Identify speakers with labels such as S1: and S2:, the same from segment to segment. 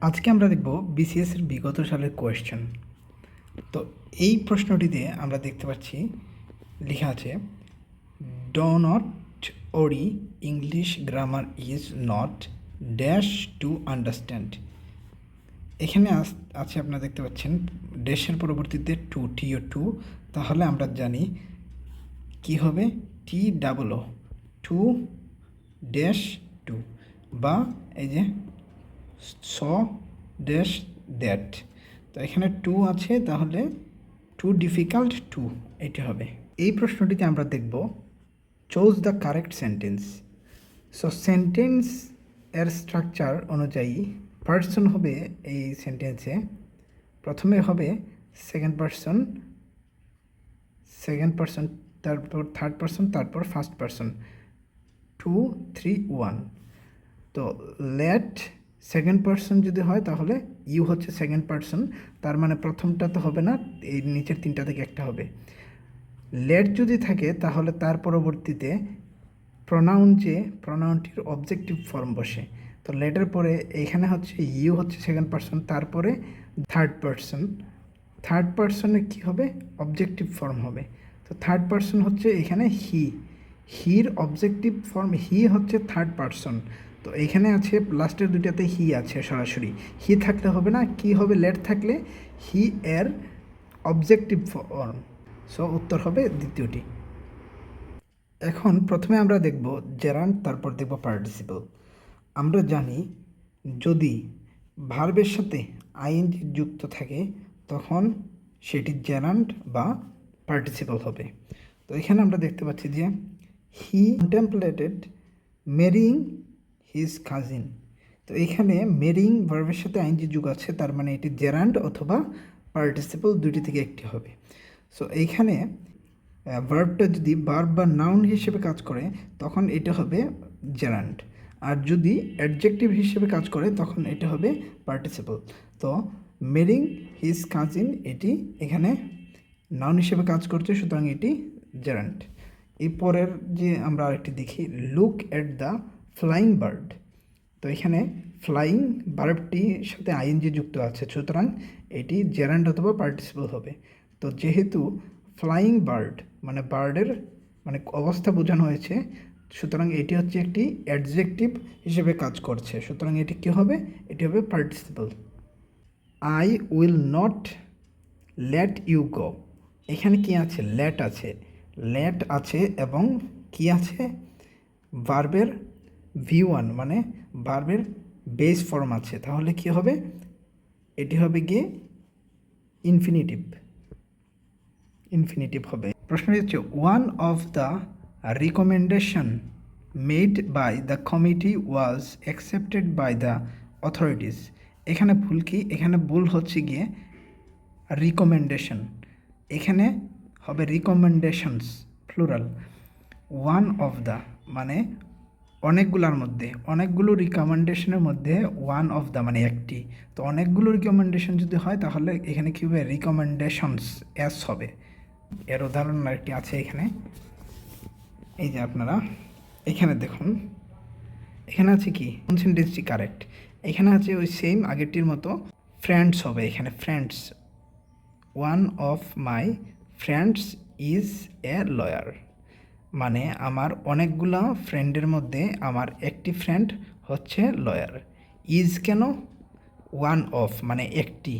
S1: আজকে আমরা দেখব বিসিএস এর বিগত সালের কোয়েশ্চেন তো এই প্রশ্নটিতে আমরা দেখতে পাচ্ছি, লেখা আছে do not worry English grammar is not dash to understand এখানে আছে আপনারা দেখতে পাচ্ছেন ড্যাশের পরবর্তীতে টু টি ও টু তাহলে আমরা জানি কি হবে? T double O too dash to বা এই যে স ড্যাশ দ্যাট তো এখানে টু আছে, তাহলে টু ডিফিকাল্ট টু এটি হবে। এই প্রশ্নটিতে আমরা দেখব choose the correct sentence so sentence এর স্ট্রাকচার অনুযায়ী পার্সন হবে এই সেন্টেন্সে প্রথমে হবে সেকেন্ড পার্সন সেকেন্ড পার্সন তারপর থার্ড পার্সন তারপর first person two three one তো লেট সেকেন্ড পার্সন যদি হয়, তাহলে ইউ হচ্ছে সেকেন্ড পার্সন তার মানে প্রথমটা তো হবে না, এই নিচের তিনটা থেকে একটা হবে। লেট যদি থাকে, তাহলে তার পরবর্তীতে প্রনাউন যে প্রনাউনটির অবজেক্টিভ ফর্ম বসে। তো লেটের পরে এখানে হচ্ছে ইউ হচ্ছে সেকেন্ড পার্সন তারপরে থার্ড পার্সন থার্ড পার্সনে কি হবে? অবজেক্টিভ ফর্ম হবে। তো থার্ড পার্সন হচ্ছে এখানে হি হির অবজেক্টিভ ফর্ম হি হচ্ছে থার্ড পার্সন তো এখানে আছে লাস্টের দুইটাতে হি আছে সরাসরি। হি থাকলে হবে না, কি হবে লেট থাকলে? হি এর অবজেক্টিভ ফর্ম সো উত্তর হবে দ্বিতীয়টি। এখন প্রথমে আমরা দেখব জেরান্ড তারপর দেখব পার্টিসিপল আমরা জানি যদি ভার্বের সাথে আইন যুক্ত থাকে, তখন সেটি জেরান্ড বা পার্টিসিপল হবে। তো এখানে আমরা দেখতে পাচ্ছি যে he contemplated marrying his cousin তো এখানে মেরিং ভার্বের সাথে আইনজি যুগ আছে, তার মানে এটি জেরান্ড অথবা পার্টিসিপল দুটি থেকে একটি হবে। সো এইখানে ভার্বটা যদি ভার্ব বা নাউন হিসেবে কাজ করে, তখন এটা হবে জেরান্ড আর যদি অ্যাডজেক্টিভ হিসেবে কাজ করে, তখন এটা হবে পার্টিসিপল তো মেরিং হিজ কাজিন এটি এখানে নাউন হিসেবে কাজ করছে, সুতরাং এটি জেরান্ট এই পরের যে আমরা আরেকটি দেখি look at the flying bird. তো এখানে ফ্লাইং বার্বটির সাথে আইএনজি যুক্ত আছে। সুতরাং এটি জেরান্ড অথবা পার্টিসিপল হবে। তো যেহেতু ফ্লাইং বার্ড মানে বার্ডের মানে অবস্থা বোঝানো হয়েছে, সুতরাং এটি হচ্ছে একটি অ্যাডজেক্টিভ হিসেবে কাজ করছে। সুতরাং এটি কী হবে? এটি হবে participle. I will not let you go. এখানে কি আছে? লেট আছে। লেট আছে এবং কি আছে? ভার্বের ভি ওয়ান মানে ভার্বের বেস ফর্ম আছে। তাহলে কি হবে? এটি হবে গিয়ে ইনফিনিটিভ ইনফিনিটিভ হবে। প্রশ্নটি হচ্ছে one of the recommendation made by the committee was accepted by the authorities এখানে ভুল কি? এখানে ভুল হচ্ছে গিয়ে রিকমেন্ডেশন এখানে হবে recommendations plural one of the মানে অনেকগুলোর মধ্যে, অনেকগুলো রিকমেন্ডেশনের মধ্যে ওয়ান অফ দ্য মানে একটি। তো অনেকগুলো রিকমেন্ডেশন যদি হয়, তাহলে এখানে কী হবে? রিকমেন্ডেশনস এস হবে। এর উদাহরণ আরেকটি আছে এখানে। এই যে আপনারা, এখানে দেখুন। এখানে আছে কি? কোন সেন্টেন্সটি কারেক্ট এখানে আছে ওই সেম আগেরটির মতো ফ্রেন্ডস হবে এখানে friends one of my friends is a lawyer মানে আমার অনেকগুলো ফ্রেন্ডের মধ্যে আমার একটি ফ্রেন্ড হচ্ছে লয়ার ইজ কেন? ওয়ান অফ মানে একটি।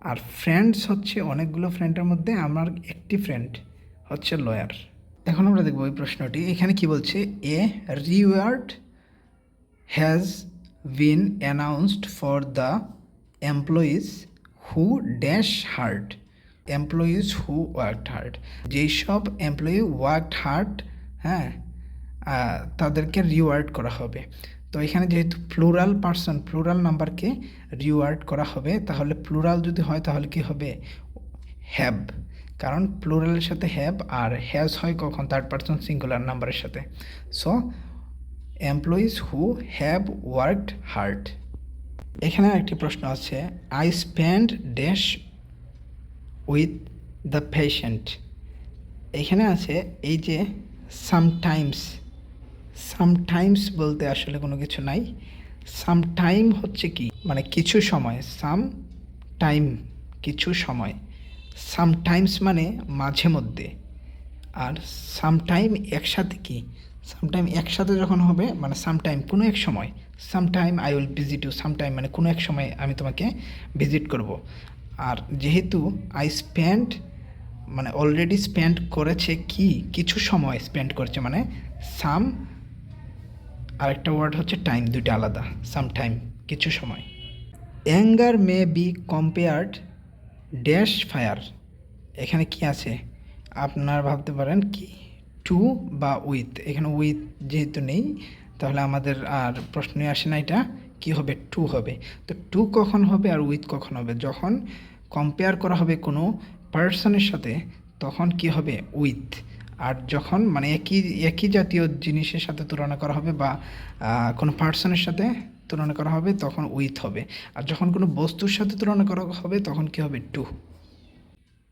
S1: আর ফ্রেন্ডস হচ্ছে অনেকগুলো ফ্রেন্ডের মধ্যে আমার একটি ফ্রেন্ড হচ্ছে লয়ার এখন আমরা দেখব এই প্রশ্নটি। এখানে কি বলছে? A reward has been announced for the employees who dash hard employees who worked hard যেই সব এমপ্লয়ি ওয়ার্কড হার্ড হ্যাঁ তাদেরকে রিওয়ার্ড করা হবে। তো এখানে যেহেতু প্লুরাল পার্সন প্লুরাল নাম্বারকে রিওয়ার্ড করা হবে, তাহলে প্লুরাল যদি হয়, তাহলে কি হবে? হ্যাব কারণ প্লুরালের সাথে হ্যাব আর হ্যাজ হয় কখন? থার্ড পার্সন সিঙ্গুলার নাম্বারের সাথে। So employees who have worked hard এখানে একটি প্রশ্ন আছে I spend dash with the patient এখানে আছে এই যে সামটাইমস সামটাইমস বলতে আসলে কোনো কিছু নাই। সামটাইম হচ্ছে কি? মানে কিছু সময় সাম টাইম কিছু সময়। সামটাইমস মানে মাঝে মধ্যে। আর সামটাইম একসাথে কি? সামটাইম একসাথে যখন হবে মানে সামটাইম কোনো এক সময় sometime I will visit you sometime মানে কোনো এক সময় আমি তোমাকে ভিজিট করব। আর যেহেতু আই স্পেন্ড মানে অলরেডি স্পেন্ড করেছে কি? কিছু সময় স্পেন্ড করেছে মানে সাম আরেকটা ওয়ার্ড হচ্ছে টাইম দুইটা আলাদা সাম টাইম কিছু সময়। Anger may be compared dash fire এখানে কি আছে? আপনার ভাবতে পারেন কি? টু বা উইথ এখানে উইথ যেহেতু নেই, তাহলে আমাদের আর প্রশ্নই আসে না এটা। কি হবে টু হবে। তো টু কখন হবে আর উইথ কখন হবে? যখন কম্পেয়ার করা হবে কোনো পার্সনের সাথে, তখন কি হবে? উইথ আর যখন মানে একই একই জাতীয় জিনিসের সাথে তুলনা করা হবে বা কোনো পার্সনের সাথে তুলনা করা হবে, তখন উইথ হবে। আর যখন কোনো বস্তুর সাথে তুলনা করা হবে, তখন কি হবে? টু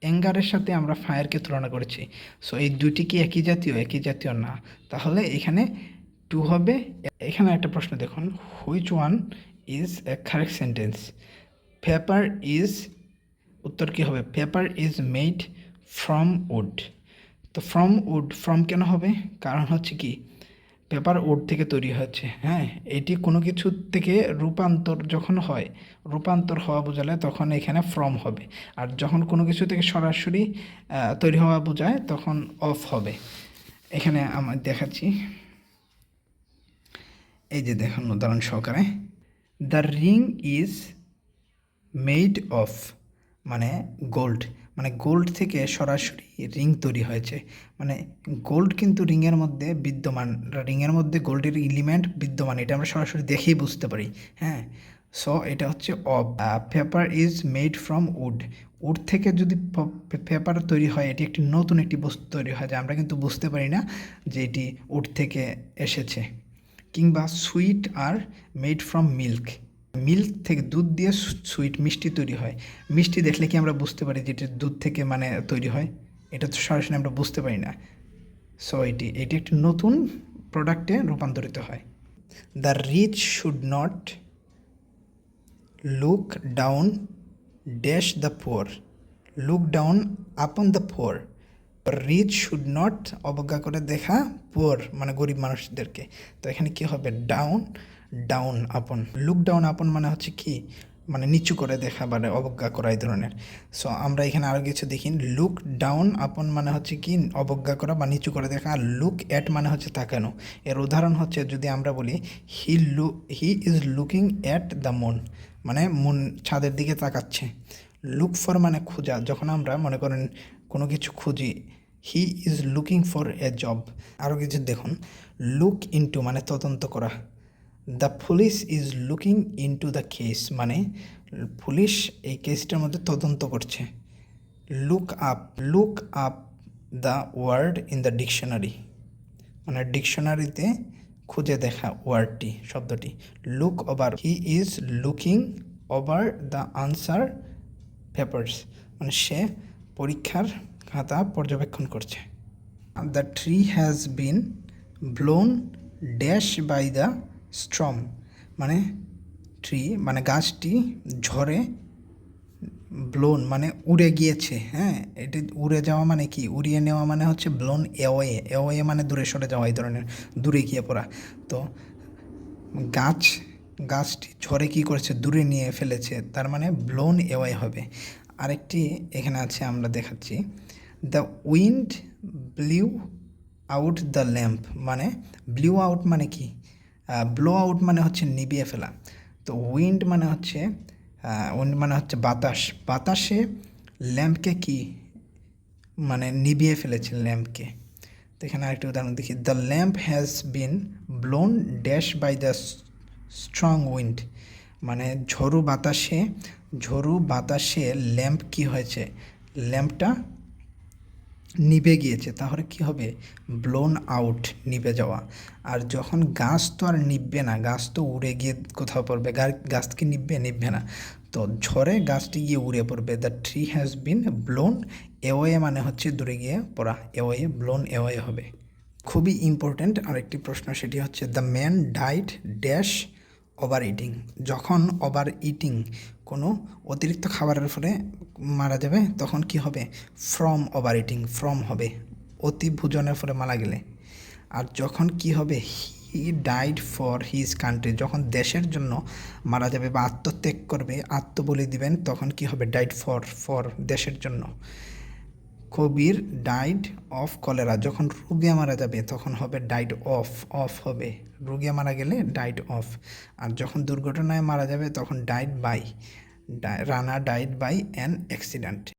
S1: অ্যাঙ্গারের সাথে আমরা ফায়ারকে তুলনা করেছি। সো এই দুটি কি একই জাতীয়? একই জাতীয় না। তাহলে এখানে টু হবে। এখানে একটা প্রশ্ন দেখুন। Which one is a correct sentence paper is উত্তর কী হবে? Paper is made from wood তো ফ্রম উড ফ্রম কেন হবে? কারণ হচ্ছে কি পেপার উড থেকে তৈরি হচ্ছে হ্যাঁ এটি কোনো কিছু থেকে রূপান্তর যখন হয়, রূপান্তর হওয়া বোঝালে তখন এখানে ফ্রম হবে। আর যখন কোনো কিছু থেকে সরাসরি তৈরি হওয়া বোঝায়, তখন অফ হবে। এখানে আমার দেখাচ্ছি। এই যে দেখুন, উদাহরণ সহকারে the ring is made of মানে গোল্ড মানে গোল্ড থেকে সরাসরি রিং তৈরি হয়েছে। মানে গোল্ড কিন্তু রিংয়ের মধ্যে বিদ্যমান রিংয়ের মধ্যে গোল্ডের এলিমেন্ট বিদ্যমান, এটা আমরা সরাসরি দেখেই বুঝতে পারি হ্যাঁ? সো এটা হচ্ছে of paper is made from wood wood থেকে যদি পেপার তৈরি হয়, এটি একটি নতুন একটি বস্তু তৈরি হয়, যা আমরা কিন্তু বুঝতে পারি না যে এটি উড থেকে এসেছে। কিংবা sweet are made from milk. Milk থেকে দুধ দিয়ে সুইট মিষ্টি তৈরি হয়। মিষ্টি দেখলে কি আমরা বুঝতে পারি যে এটা দুধ থেকে মানে তৈরি হয়? এটা তো সরাসরি আমরা বুঝতে পারি না। সো এটি এটি একটি নতুন প্রোডাক্টে রূপান্তরিত হয়। The rich should not look down dash the poor look down upon the poor rich should not অবজ্ঞা করে দেখা পোর মানে গরিব মানুষদেরকে। তো এখানে কি হবে? Down down upon look down upon মানে হচ্ছে কি? মানে নিচু করে দেখা মানে অবজ্ঞা করা এই ধরনের। সো আমরা এখানে আরও কিছু দেখি। লুক ডাউন আপন মানে হচ্ছে কি? অবজ্ঞা করা বা নিচু করে দেখা। আর লুক অ্যাট মানে হচ্ছে তাকানো। এর উদাহরণ হচ্ছে যদি আমরা বলি হি লু he is looking at the moon মানে মুন ছাদের দিকে তাকাচ্ছে। লুক ফর মানে খোঁজা। যখন আমরা মনে করেন কোনো কিছু খুঁজি he is looking for a job আরও কিছু দেখুন। লুক ইনটু মানে তদন্ত করা। The police is looking into the case মানে পুলিশ এই কেসটার মধ্যে তদন্ত করছে। Look up look up the word in the dictionary মানে ডিকশনারিতে খুঁজে দেখা ওয়ার্ডটি শব্দটি। Look over he is looking over the answer papers মানে সে পরীক্ষার খাতা পর্যবেক্ষণ করছে। The tree has been blown dash by the storm মানে ট্রি মানে গাছটি ঝড়ে ব্লোন মানে উড়ে গিয়েছে হ্যাঁ? এটি উড়ে যাওয়া মানে কি? উড়িয়ে নেওয়া মানে হচ্ছে ব্লোন এওয়ে এওয়ে মানে দূরে সরে যাওয়া, এই ধরনের, দূরে গিয়ে পড়া। তো গাছ, গাছটি ঝড়ে কী করেছে? দূরে নিয়ে ফেলেছে, তার মানে ব্লোন এওয়ে হবে। আরেকটি এখানে আছে, আমরা দেখাচ্ছি। The wind blew out the lamp মানে ব্লিউ আউট মানে কি? ব্লো আউট মানে হচ্ছে নিভিয়ে ফেলা। তো উইন্ড মানে হচ্ছে উইন্ড মানে হচ্ছে বাতাস। বাতাসে ল্যাম্পকে কি? মানে নিভিয়ে ফেলেছে ল্যাম্পকে। তো এখানে আরেকটি উদাহরণ দেখি। The lamp has been blown dash by the strong wind মানে ঝড়ু বাতাসে ঝড়ু বাতাসে ল্যাম্প কি হয়েছে? ল্যাম্পটা নিভে গিয়েছে, তাহলে কি হবে? ব্লোন আউট নিভে যাওয়া। আর যখন গাছ তো আর নিববে না, গাছ তো উড়ে গিয়ে কোথাও পড়বে, গাছ কি নিববে নিববে না। তো ঝড়ে গাছটি গিয়ে উড়ে পড়বে। The tree has been blown away মানে হচ্ছে দূরে গিয়ে পড়া এওয়ে ব্লোন এওয়ে হবে। খুবই ইম্পর্ট্যান্ট আরেকটি প্রশ্ন, সেটি হচ্ছে the man died dash over eating যখন ওভার ইটিং কোনো অতিরিক্ত খাবারের ফলে মারা যাবে, তখন কি হবে? ফ্রম ওভার ইটিং ফ্রম হবে। অতি ভোজনের ফলে মারা গেলে। আর যখন কি হবে? He died for his country যখন দেশের জন্য মারা যাবে বা আত্মত্যাগ করবে, আত্মবলি দিবেন, তখন কি হবে? ডাইড ফর ফর দেশের জন্য। Kabir died of cholera. যখন রুগিয়া মারা যাবে, তখন হবে ডাইড অফ অফ হবে। রুগিয়া মারা গেলে ডাইড অফ। আর যখন দুর্ঘটনায় মারা যাবে, তখন died by Rana died by an accident.